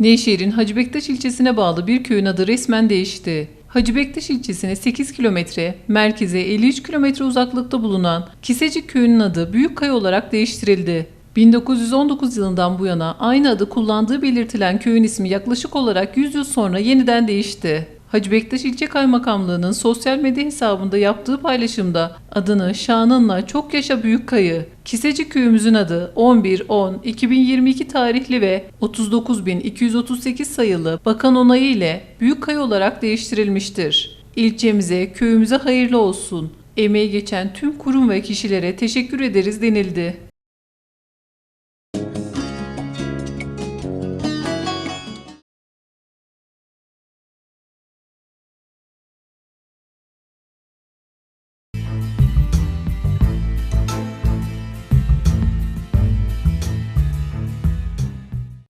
Nevşehir'in Hacı Bektaş ilçesine bağlı bir köyün adı resmen değişti. Hacı Bektaş ilçesine 8 kilometre, merkeze 53 kilometre uzaklıkta bulunan Kisecik köyünün adı Büyükkaya olarak değiştirildi. 1919 yılından bu yana aynı adı kullandığı belirtilen köyün ismi yaklaşık olarak 100 yıl sonra yeniden değişti. Hacı Bektaş İlçe Kaymakamlığı'nın sosyal medya hesabında yaptığı paylaşımda adını şanınla çok yaşa Büyükkayı, Kisecik köyümüzün adı 11-10-2022 tarihli ve 39.238 sayılı bakan onayı ile Büyükkaya olarak değiştirilmiştir. İlçemize, köyümüze hayırlı olsun. Emeği geçen tüm kurum ve kişilere teşekkür ederiz denildi.